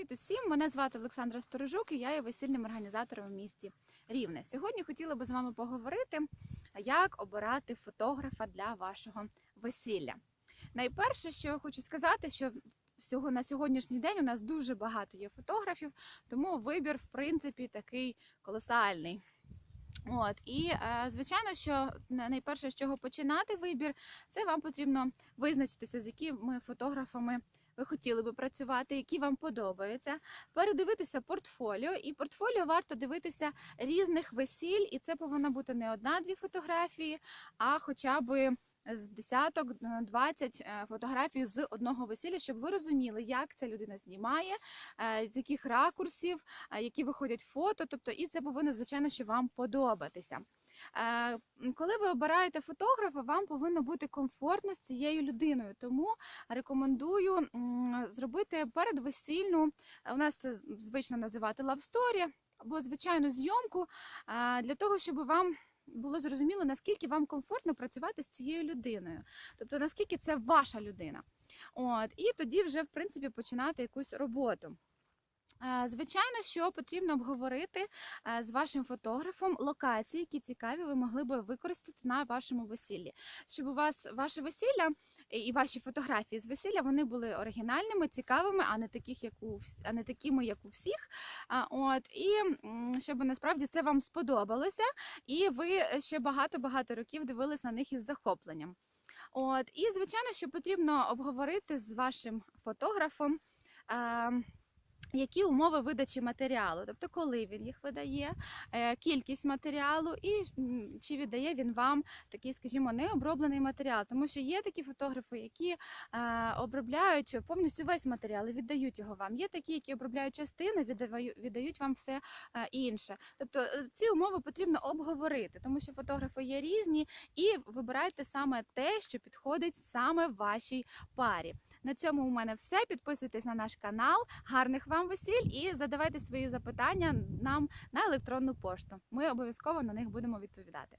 Привіт усім! Мене звати Олександра Сторожук і я є весільним організатором в місті Рівне. Сьогодні хотіла би з вами поговорити, як обирати фотографа для вашого весілля. Найперше, що я хочу сказати, що всього на сьогоднішній день у нас дуже багато є фотографів, тому вибір, в принципі, такий колосальний. От і е, звичайно, що найперше, з чого починати вибір, це вам потрібно визначитися, з якими фотографами ви хотіли би працювати, які вам подобаються, передивитися портфоліо. І портфоліо варто дивитися різних весіль, і це повинна бути не одна-дві фотографії, а хоча б з десяток, е, 20 е, фотографій з одного весілля, щоб ви розуміли, як ця людина знімає, е, з яких ракурсів, е, які виходять фото. Тобто, і це повинно, звичайно, що вам подобатися. Е, Коли ви обираєте фотографа, вам повинно бути комфортно з цією людиною. Тому рекомендую зробити передвесільну, е, у нас це звично називати story, або звичайну зйомку е, для того, щоб вам було зрозуміло, наскільки вам комфортно працювати з цією людиною, тобто наскільки це ваша людина. От, і тоді вже в принципі починати якусь роботу. Звичайно, що потрібно обговорити е, з вашим фотографом локації, які цікаві ви могли би використати на вашому весіллі, щоб у вас ваше весілля і- ваші фотографії з весілля вони були оригінальними, цікавими, а не таких, як у а не такими, як у всіх. От і щоб насправді це вам сподобалося, і ви ще багато-багато років дивились на них із захопленням. От і звичайно, що потрібно обговорити з вашим фотографом. Які умови видачі матеріалу, тобто коли він їх видає, е, кількість матеріалу і чи віддає він вам такий, скажімо, необроблений матеріал, тому що є такі фотографи, які е, обробляють повністю весь матеріал і віддають його вам. Є такі, які обробляють частину, віддають вам все е, інше. Тобто ці умови потрібно обговорити, тому що фотографи є різні, і вибирайте саме те, що підходить саме вашій парі. На цьому у мене все. Підписуйтесь на наш канал. Гарних вам весіль і задавайте свої запитання нам на електронну пошту. Ми обов'язково на них будемо відповідати.